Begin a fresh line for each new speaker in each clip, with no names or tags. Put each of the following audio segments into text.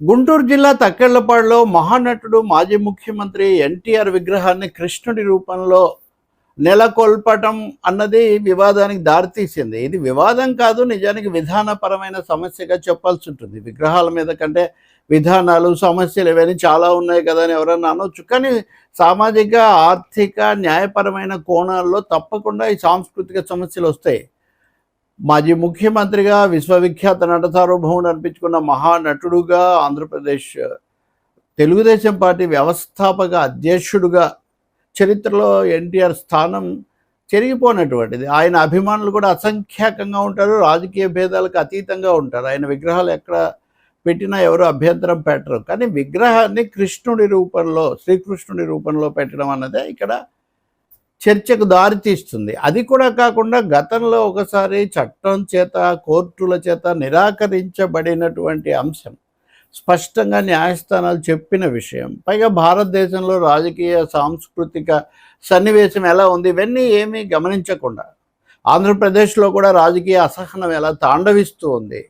గుంటూరు జిల్లా తక్కెళ్ళపాడులో మహానటుడు మాజీ ముఖ్యమంత్రి ఎన్టీఆర్ విగ్రహాన్ని కృష్ణుడి రూపంలో నెలకొల్పటం అన్నది వివాదానికి దారితీసింది. ఇది వివాదం కాదు నిజానికి విధానపరమైన సమస్యగా చెప్పాల్సి ఉంటుంది. విగ్రహాల మీద కంటే విధానాలు సమస్యలు ఇవన్నీ చాలా ఉన్నాయి కదా అని ఎవరన్నా అనొచ్చు. కానీ సామాజిక ఆర్థిక న్యాయపరమైన కోణాల్లో తప్పకుండా ఈ సాంస్కృతిక సమస్యలు వస్తాయి. మాజీ ముఖ్యమంత్రిగా విశ్వవిఖ్యాత నట సార్వభౌముడు అనిపించుకున్న మహానటుడుగా ఆంధ్రప్రదేశ్ తెలుగుదేశం పార్టీ వ్యవస్థాపక అధ్యక్షుడుగా చరిత్రలో ఎన్టీఆర్ స్థానం చెరిగిపోయినటువంటిది ఆయన అభిమానులు కూడా అసంఖ్యాకంగా ఉంటారు రాజకీయ భేదాలకు అతీతంగా ఉంటారు. ఆయన విగ్రహాలు ఎక్కడ పెట్టినా ఎవరు అభ్యంతరం పెట్టరు. కానీ విగ్రహాన్ని కృష్ణుడి రూపంలో శ్రీకృష్ణుడి రూపంలో పెట్టడం అన్నదే ఇక్కడ చర్చకు దారితీస్తుంది అది కూడా కాకుండా గతంలో ఒకసారి చట్టం చేత కోర్టుల చేత నిరాకరించబడినటువంటి అంశం స్పష్టంగా న్యాయస్థానాలు చెప్పిన విషయం పైగా భారతదేశంలో రాజకీయ సాంస్కృతిక సన్నివేశం ఎలా ఉంది ఇవన్నీ ఏమీ గమనించకుండా ఆంధ్రప్రదేశ్లో కూడా రాజకీయ అసహనం ఎలా తాండవిస్తూ ఉంది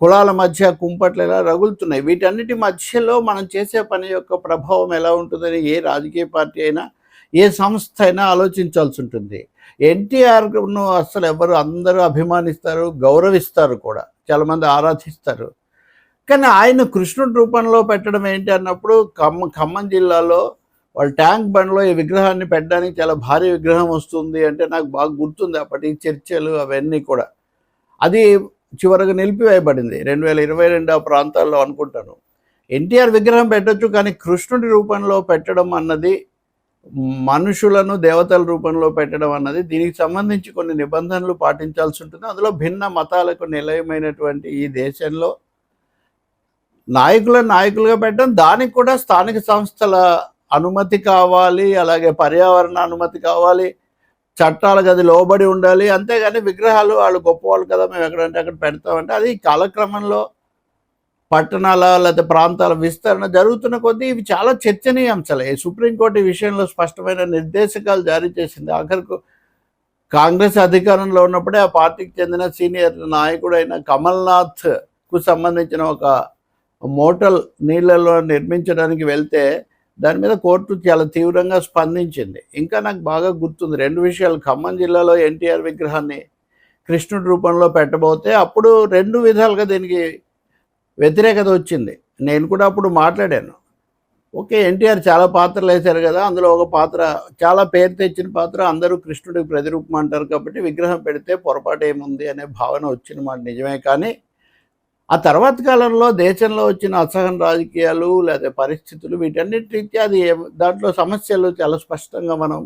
కులాల మధ్య కుంపట్లు ఎలా రగులుతున్నాయి వీటన్నిటి మధ్యలో మనం చేసే పని యొక్క ప్రభావం ఎలా ఉంటుందని ఏ రాజకీయ పార్టీ అయినా ఏ సంస్థ అయినా ఆలోచించాల్సి ఉంటుంది. ఎన్టీఆర్ను అసలు ఎవరు అందరూ అభిమానిస్తారు గౌరవిస్తారు కూడా. చాలామంది ఆరాధిస్తారు. కానీ ఆయన కృష్ణుడి రూపంలో పెట్టడం ఏంటి అన్నప్పుడు ఖమ్మం ఖమ్మం జిల్లాలో వాళ్ళ ట్యాంక్ బండ్లో ఈ విగ్రహాన్ని పెట్టడానికి చాలా భారీ విగ్రహం వస్తుంది అంటే నాకు బాగా గుర్తుంది అప్పటి చర్చలు అవన్నీ కూడా. అది చివరకు నిలిపివేయబడింది. రెండు వేల ఇరవై రెండు ఆ ప్రాంతాల్లో అనుకుంటాను. ఎన్టీఆర్ విగ్రహం పెట్టొచ్చు కానీ కృష్ణుడి రూపంలో పెట్టడం అన్నది మనుషులను దేవతల రూపంలో పెట్టడం అన్నది దీనికి సంబంధించి కొన్ని నిబంధనలు పాటించాల్సి ఉంటుంది. అందులో భిన్న మతాలకు నిలయమైనటువంటి ఈ దేశంలో నాయకుల నాయకులుగా పెట్టడం దానికి కూడా స్థానిక సంస్థల అనుమతి కావాలి అలాగే పర్యావరణ అనుమతి కావాలి చట్టాలకు అది లోబడి ఉండాలి అంతేగాని విగ్రహాలు వాళ్ళు గొప్పవాళ్ళు కదా మేము ఎక్కడంటే అక్కడ పెడతామంటే అది కాలక్రమంలో పట్టణాల లేదా ప్రాంతాల విస్తరణ జరుగుతున్న కొద్దీ ఇవి చాలా చర్చనీయాంశాలే. సుప్రీంకోర్టు ఈ విషయంలో స్పష్టమైన నిర్దేశకాలు జారీ చేసింది. ఆఖరికి కాంగ్రెస్ అధికారంలో ఉన్నప్పుడే ఆ పార్టీకి చెందిన సీనియర్ నాయకుడైన కమల్నాథ్కు సంబంధించిన ఒక మోటల్ నీళ్ళలో నిర్మించడానికి వెళ్తే దాని మీద కోర్టు చాలా తీవ్రంగా స్పందించింది. ఇంకా నాకు బాగా గుర్తుంది. రెండు విషయాలు. ఖమ్మం జిల్లాలో ఎన్టీఆర్ విగ్రహాన్ని కృష్ణుడి రూపంలో పెట్టబోతే అప్పుడు రెండు విధాలుగా దీనికి వ్యతిరేకత వచ్చింది. నేను కూడా అప్పుడు మాట్లాడాను. ఓకే ఎన్టీఆర్ చాలా పాత్రలు వేశారు కదా అందులో ఒక పాత్ర చాలా పేరు తెచ్చిన పాత్ర అందరూ కృష్ణుడికి ప్రతిరూపం అంటారు కాబట్టి విగ్రహం పెడితే పొరపాటు ఏముంది అనే భావన వచ్చిన మాట నిజమే. కానీ ఆ తర్వాత కాలంలో దేశంలో వచ్చిన అసహన రాజకీయాలు లేదా పరిస్థితులు వీటన్నిటి రీత్యా అది దాంట్లో సమస్యలు చాలా స్పష్టంగా మనం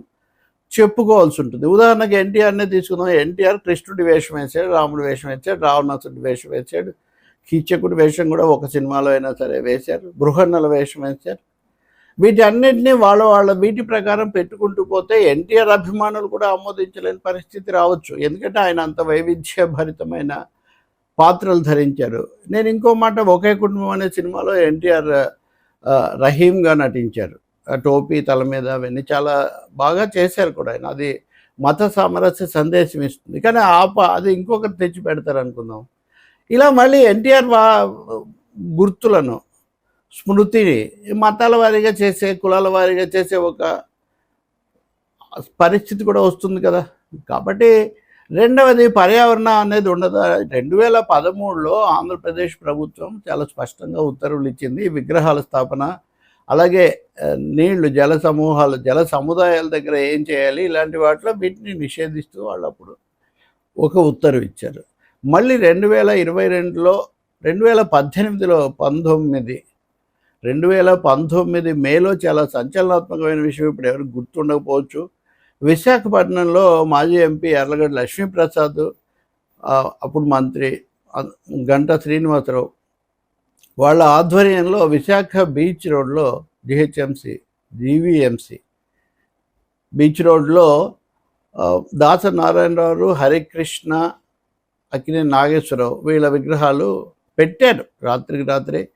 చెప్పుకోవాల్సి ఉంటుంది. ఉదాహరణకి ఎన్టీఆర్నే తీసుకుందాం. ఎన్టీఆర్ కృష్ణుడి వేషం వేసాడు రాముడి వేషం వేసాడు రావణాసుడి వేషం వేసాడు కీచకుడి వేషం కూడా ఒక సినిమాలో అయినా సరే వేశారు. బృహన్నల వేషం వేశారు. వీటన్నిటిని వాళ్ళ వాళ్ళ వీటి ప్రకారం పెట్టుకుంటూ పోతే ఎన్టీఆర్ అభిమానులు కూడా ఆమోదించలేని పరిస్థితి రావచ్చు. ఎందుకంటే ఆయన అంత వైవిధ్యభరితమైన పాత్రలు ధరించారు. నేను ఇంకో మాట ఒకే కుటుంబం అనే సినిమాలో ఎన్టీఆర్ రహీమ్గా రహీంగా నటించారు. ఆ టోపీ తల మీద అవన్నీ చాలా బాగా చేశారు కూడా ఆయన. అది మత సామరస్య సందేశం ఇస్తుంది. కానీ ఆ అది ఇంకొకరు తెచ్చి పెడతారు అనుకుందాం ఇలా మళ్ళీ ఎన్టీఆర్ వా గుర్తులను స్మృతిని మతాల వారీగా చేసే కులాల వారీగా చేసే ఒక పరిస్థితి కూడా వస్తుంది కదా. కాబట్టి రెండవది పర్యావరణ అనేది ఉండదు. రెండు వేల పదమూడులో ఆంధ్రప్రదేశ్ ప్రభుత్వం చాలా స్పష్టంగా ఉత్తర్వులు ఇచ్చింది ఈ విగ్రహాల స్థాపన అలాగే నీళ్ళు జల సమూహాలు జల సముదాయాల దగ్గర ఏం చేయాలి ఇలాంటి వాటిలో వీటిని నిషేధిస్తూ వాళ్ళు అప్పుడు ఒక ఉత్తర్వు ఇచ్చారు. మళ్ళీ రెండు వేల ఇరవై రెండులో రెండు వేల పద్దెనిమిదిలో పంతొమ్మిది రెండు వేల పంతొమ్మిది మేలో చాలా సంచలనాత్మకమైన విషయం ఇప్పుడు ఎవరికి గుర్తుండకపోవచ్చు. విశాఖపట్నంలో మాజీ ఎంపీ ఎర్లగడ్డ లక్ష్మీప్రసాద్ అప్పుడు మంత్రి గంట గంటా శ్రీనివాసరావు. వాళ్ళ ఆధ్వర్యంలో విశాఖ బీచ్ రోడ్లో జిహెచ్ఎంసి జీవీఎంసి. బీచ్ రోడ్లో దాసనారాయణరావు హరికృష్ణ అక్కినే నాగేశ్వరరావు వీళ్ళ విగ్రహాలు పెట్టారు. రాత్రికి రాత్రి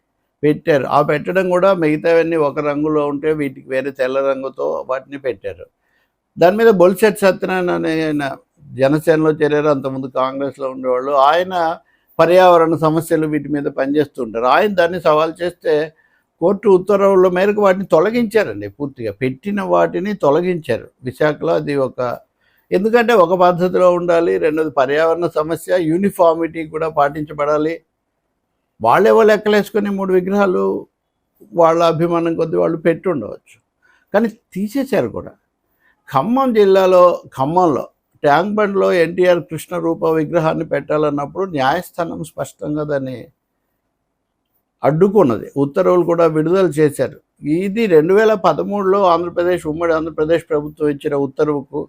పెట్టారు. ఆ పెట్టడం కూడా మిగతావన్నీ ఒక రంగులో ఉంటే వీటికి వేరే తెల్ల రంగుతో వాటిని పెట్టారు. దాని మీద బొల్సెట్ సత్యనారాయణ ఆయన జనసేనలో చేరారు. అంతకుముందు కాంగ్రెస్లో ఉండేవాళ్ళు. ఆయన పర్యావరణ సమస్యలు వీటి మీద పనిచేస్తుంటారు. ఆయన దాన్ని సవాల్ చేస్తే కోర్టు ఉత్తర్వుల మేరకు వాటిని తొలగించారండి పూర్తిగా. పెట్టిన వాటిని తొలగించారు. విశాఖలో అది ఒక ఎందుకంటే ఒక పద్ధతిలో ఉండాలి రెండోది పర్యావరణ సమస్య యూనిఫార్మిటీ కూడా పాటించబడాలి. వాళ్ళేవో లెక్కలేసుకొని మూడు విగ్రహాలు వాళ్ళ అభిమానం కొద్ది వాళ్ళు పెట్టుండవచ్చు కానీ తీసేశారు కూడా. ఖమ్మం జిల్లాలో ఖమ్మంలో ట్యాంక్ బండ్లో ఎన్టీఆర్ కృష్ణ రూప విగ్రహాన్ని పెట్టాలన్నప్పుడు న్యాయస్థానం స్పష్టంగా దాన్ని అడ్డుకున్నది. ఉత్తర్వులు కూడా విడుదల చేశారు. ఇది రెండు వేల పదమూడులో ఆంధ్రప్రదేశ్ ఉమ్మడి ఆంధ్రప్రదేశ్ ప్రభుత్వం ఇచ్చిన ఉత్తర్వుకు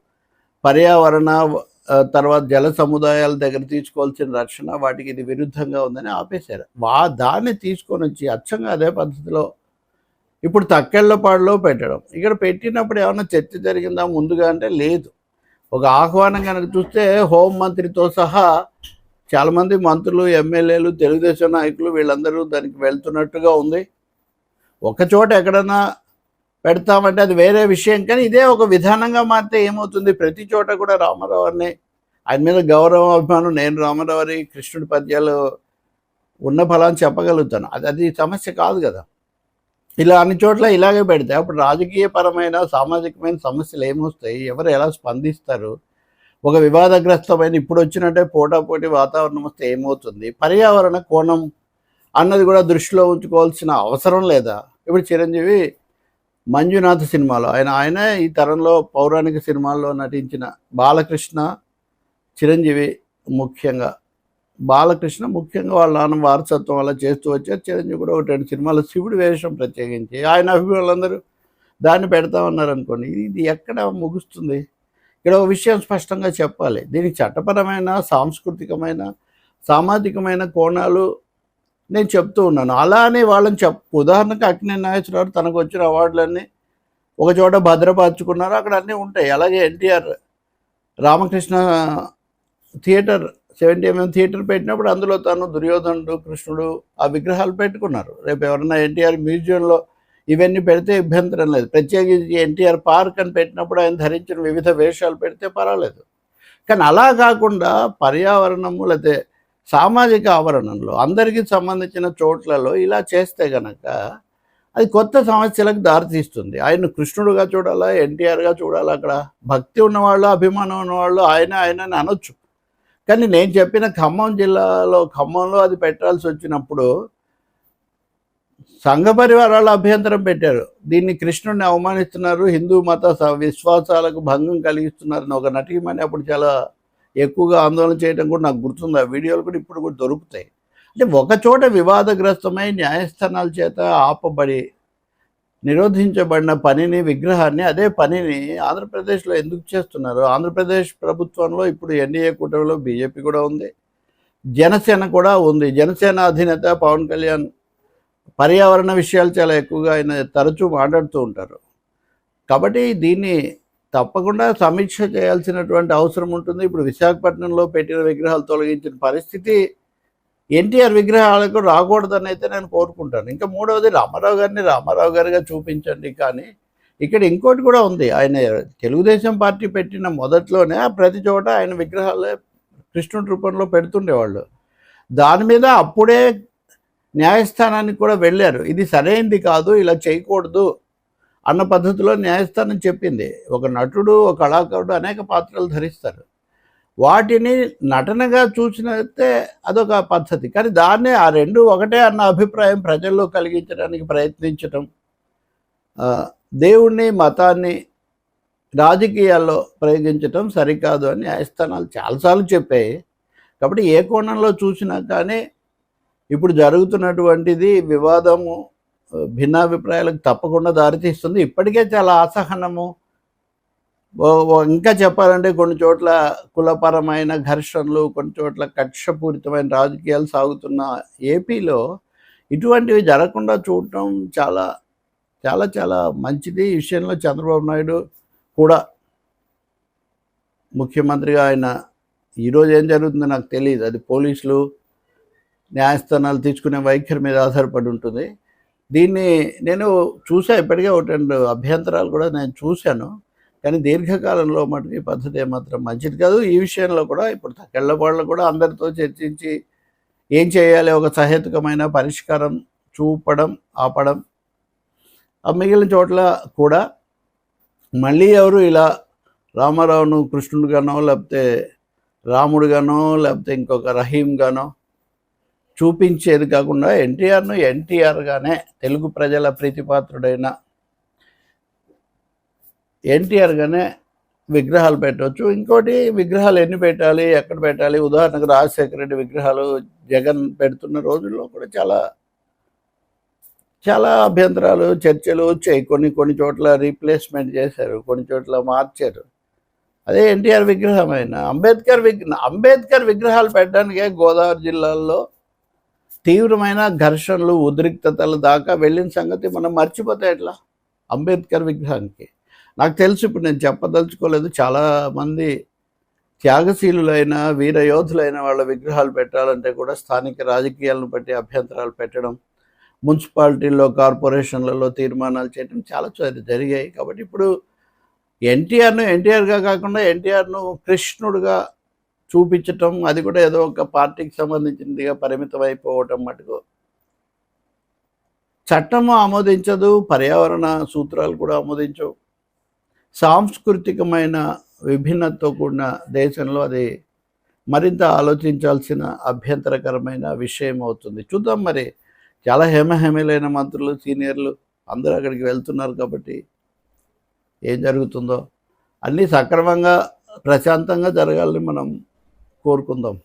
పర్యావరణ తర్వాత జల సముదాయాల దగ్గర తీసుకోవాల్సిన రక్షణ వాటికి ఇది విరుద్ధంగా ఉందని ఆపేశారు. వా దాన్ని తీసుకొని వచ్చి అచ్చంగా అదే పద్ధతిలో ఇప్పుడు తక్కెళ్ళపాడులో పెట్టడం. ఇక్కడ పెట్టినప్పుడు ఏమైనా చర్చ జరిగిందా ముందుగా అంటే లేదు. ఒక ఆహ్వానం కనుక చూస్తే హోం మంత్రితో సహా చాలామంది మంత్రులు ఎమ్మెల్యేలు తెలుగుదేశం నాయకులు వీళ్ళందరూ దానికి వెళ్తున్నట్టుగా ఉంది. ఒక చోట ఎక్కడన్నా పెడతామంటే అది వేరే విషయం. కానీ ఇదే ఒక విధానంగా మారితే ఏమవుతుంది? ప్రతి చోట కూడా రామారావు గారిని ఆయన మీద గౌరవ అభిమానం. నేను రామారావు గారి కృష్ణుడి పద్యాలు ఉన్న ఫలాన్ని చెప్పగలుగుతాను. అది అది సమస్య కాదు కదా. ఇలా అన్ని చోట్ల ఇలాగే పెడితే అప్పుడు రాజకీయపరమైన సామాజికమైన సమస్యలు ఏమొస్తాయి? ఎవరు ఎలా స్పందిస్తారు? ఒక వివాదగ్రస్తమైన ఇప్పుడు వచ్చినట్టే పోటాపోటీ వాతావరణం వస్తే ఏమవుతుంది? పర్యావరణ కోణం అన్నది కూడా దృష్టిలో ఉంచుకోవాల్సిన అవసరం లేదా? ఇప్పుడు చిరంజీవి మంజునాథ్ సినిమాలో. ఆయన ఆయన ఈ తరంలో పౌరాణిక సినిమాల్లో నటించిన బాలకృష్ణ చిరంజీవి ముఖ్యంగా. బాలకృష్ణ ముఖ్యంగా వాళ్ళ నాన్న వారసత్వం అలా చేస్తూ వచ్చారు. చిరంజీవి కూడా ఒకటి రెండు సినిమాలు శివుడి వేషం ప్రత్యేకించి ఆయన అభిమానులందరూ దాన్ని పెడతామన్నారు అనుకోండి ఇది ఎక్కడ ముగుస్తుంది? ఇక్కడ ఒక విషయం స్పష్టంగా చెప్పాలి. దీనికి చట్టపరమైన సాంస్కృతికమైన సామాజికమైన కోణాలు నేను చెప్తూ ఉన్నాను. అలానే వాళ్ళని చెప్ ఉదాహరణకు అక్కినే నాగేశ్వరరావు తనకు వచ్చిన అవార్డులన్నీ ఒక చోట భద్రపరచుకున్నారు. అక్కడ అన్నీ ఉంటాయి. అలాగే NTR Ramakrishna theatre seventy MM theatre పెట్టినప్పుడు అందులో తను దుర్యోధనుడు కృష్ణుడు ఆ విగ్రహాలు పెట్టుకున్నారు. రేపు ఎవరన్నా ఎన్టీఆర్ మ్యూజియంలో ఇవన్నీ పెడితే అభ్యంతరం లేదు. ప్రత్యేకించి ఎన్టీఆర్ పార్క్ అని పెట్టినప్పుడు ఆయన ధరించిన వివిధ వేషాలు పెడితే పర్వాలేదు. కానీ అలా కాకుండా పర్యావరణము లేకపోతే సామాజిక ఆవరణంలో అందరికీ సంబంధించిన చోట్లలో ఇలా చేస్తే గనక అది కొత్త సమస్యలకు దారితీస్తుంది ఆయన కృష్ణుడుగా చూడాలా ఎన్టీఆర్గా చూడాలా? అక్కడ భక్తి ఉన్నవాళ్ళు అభిమానం ఉన్నవాళ్ళు ఆయన ఆయనని అనొచ్చు. కానీ నేను చెప్పిన ఖమ్మం జిల్లాలో ఖమ్మంలో అది పెట్టాల్సి వచ్చినప్పుడు సంఘ పరివారాలు అభ్యంతరం పెట్టారు. దీన్ని కృష్ణుడిని అవమానిస్తున్నారు హిందూ మత స- విశ్వాసాలకు భంగం కలిగిస్తున్నారని ఒక నటీమని అప్పుడు చాలా ఎక్కువగా ఆందోళన చేయడం కూడా నాకు గుర్తుంది. ఆ వీడియోలు కూడా ఇప్పుడు కూడా దొరుకుతాయి. అంటే ఒకచోట వివాదగ్రస్తమై న్యాయస్థానాల చేత ఆపబడి నిరోధించబడిన పనిని విగ్రహాన్ని అదే పనిని ఆంధ్రప్రదేశ్లో ఎందుకు చేస్తున్నారు? ఆంధ్రప్రదేశ్ ప్రభుత్వంలో ఇప్పుడు ఎన్డీఏ కూటమిలో బీజేపీ కూడా ఉంది. జనసేన కూడా ఉంది. జనసేన అధినేత పవన్ కళ్యాణ్ పర్యావరణ విషయాలు చాలా ఎక్కువగా ఆయన తరచూ మాట్లాడుతూ ఉంటారు. కాబట్టి దీన్ని తప్పకుండా సమీక్ష చేయాల్సినటువంటి అవసరం ఉంటుంది. ఇప్పుడు విశాఖపట్నంలో పెట్టిన విగ్రహాలు తొలగించిన పరిస్థితి ఎన్టీఆర్ విగ్రహాలకు రాకూడదని అయితే నేను కోరుకుంటాను. ఇంకా మూడవది రామారావు గారిని రామారావు గారిగా చూపించండి. కానీ ఇక్కడ ఇంకోటి కూడా ఉంది. ఆయన తెలుగుదేశం పార్టీ పెట్టిన మొదట్లోనే ప్రతి చోట ఆయన విగ్రహాలే కృష్ణుడి రూపంలో పెడుతుండేవాళ్ళు. దాని మీద అప్పుడే న్యాయస్థానానికి కూడా వెళ్ళారు. ఇది సరైనది కాదు ఇలా చేయకూడదు అన్న పద్ధతిలో న్యాయస్థానం చెప్పింది. ఒక నటుడు ఒక కళాకారుడు అనేక పాత్రలు ధరిస్తారు. వాటిని నటనగా చూసినతే అదొక పద్ధతి. కానీ దాన్నే ఆ రెండు ఒకటే అన్న అభిప్రాయం ప్రజల్లో కలిగించడానికి ప్రయత్నించటం దేవుణ్ణి మతాన్ని రాజకీయాల్లో ప్రయోగించటం సరికాదు అని న్యాయస్థానాలు చాలాసార్లు చెప్పాయి. కాబట్టి ఏ కోణంలో చూసినా కానీ ఇప్పుడు జరుగుతున్నటువంటిది వివాదము భిన్నాభిప్రాయాలకు తప్పకుండా దారితీస్తుంది. ఇప్పటికే చాలా అసహనము. ఇంకా చెప్పాలంటే కొన్ని చోట్ల కులపరమైన ఘర్షణలు కొన్ని చోట్ల కక్షపూరితమైన రాజకీయాలు సాగుతున్న ఏపీలో ఇటువంటివి జరగకుండా చూడటం చాలా చాలా చాలా మంచిది. ఈ విషయంలో చంద్రబాబు నాయుడు కూడా ముఖ్యమంత్రిగా ఆయన ఈరోజు ఏం జరుగుతుందో నాకు తెలియదు అది పోలీసులు న్యాయస్థానాలు తీసుకునే వైఖరి మీద ఆధారపడి ఉంటుంది. దీన్ని నేను చూసా ఇప్పటికే ఒకటి రెండు అభ్యంతరాలు కూడా నేను చూశాను. కానీ దీర్ఘకాలంలో మటుకు ఈ పద్ధతి ఏమాత్రం మంచిది కాదు. ఈ విషయంలో కూడా ఇప్పుడు తక్కెళ్ళపాళ్ళు కూడా అందరితో చర్చించి ఏం చేయాలి ఒక సహేతుకమైన పరిష్కారం చూపడం ఆపడం. ఆ మిగిలిన చోట్ల కూడా మళ్ళీ ఎవరు ఇలా రామారావును కృష్ణుడిగానో లేకపోతే రాముడుగానో లేకపోతే ఇంకొక రహీంగానో చూపించేది కాకుండా ఎన్టీఆర్ను ఎన్టీఆర్గానే తెలుగు ప్రజల ప్రీతిపాత్రుడైన ఎన్టీఆర్గానే విగ్రహాలు పెట్టవచ్చు. ఇంకోటి విగ్రహాలు ఎన్ని పెట్టాలి ఎక్కడ పెట్టాలి? ఉదాహరణకు రాజశేఖర రెడ్డి విగ్రహాలు జగన్ పెడుతున్న రోజుల్లో కూడా చాలా చాలా అభ్యంతరాలు చర్చలు వచ్చాయి. కొన్ని కొన్ని చోట్ల రీప్లేస్మెంట్ చేశారు కొన్ని చోట్ల మార్చారు. అదే ఎన్టీఆర్ విగ్రహమైన అంబేద్కర్ విగ్రహ అంబేద్కర్ విగ్రహాలు పెట్టడానికే గోదావరి జిల్లాల్లో తీవ్రమైన ఘర్షణలు ఉద్రిక్తతల దాకా వెళ్ళిన సంగతి మనం మర్చిపోతే ఎట్లా? అంబేద్కర్ విగ్రహానికి. నాకు తెలుసు ఇప్పుడు నేను చెప్పదలుచుకోలేదు. చాలామంది త్యాగశీలులైన వీరయోధులైన వాళ్ళ విగ్రహాలు పెట్టాలంటే కూడా స్థానిక రాజకీయాలను బట్టి అభ్యంతరాలు పెట్టడం మున్సిపాలిటీల్లో కార్పొరేషన్లలో తీర్మానాలు చేయడం చాలా చోటు జరిగాయి. కాబట్టి ఇప్పుడు ఎన్టీఆర్ను ఎన్టీఆర్గా కాకుండా ఎన్టీఆర్ను కృష్ణుడుగా చూపించటం అది కూడా ఏదో ఒక పార్టీకి సంబంధించినదిగా పరిమితం అయిపోవటం మటుకు. చట్టము ఆమోదించదు పర్యావరణ సూత్రాలు కూడా ఆమోదించవు. సాంస్కృతికమైన విభిన్నతతో కూడిన దేశంలో అది మరింత ఆలోచించాల్సిన అభ్యంతరకరమైన విషయం అవుతుంది. చూద్దాం మరి. చాలా హేమహేమలైన మంత్రులు సీనియర్లు అందరూ అక్కడికి వెళ్తున్నారు కాబట్టి ఏం జరుగుతుందో. అన్నీ సక్రమంగా ప్రశాంతంగా జరగాలని మనం కోరుకుందాం.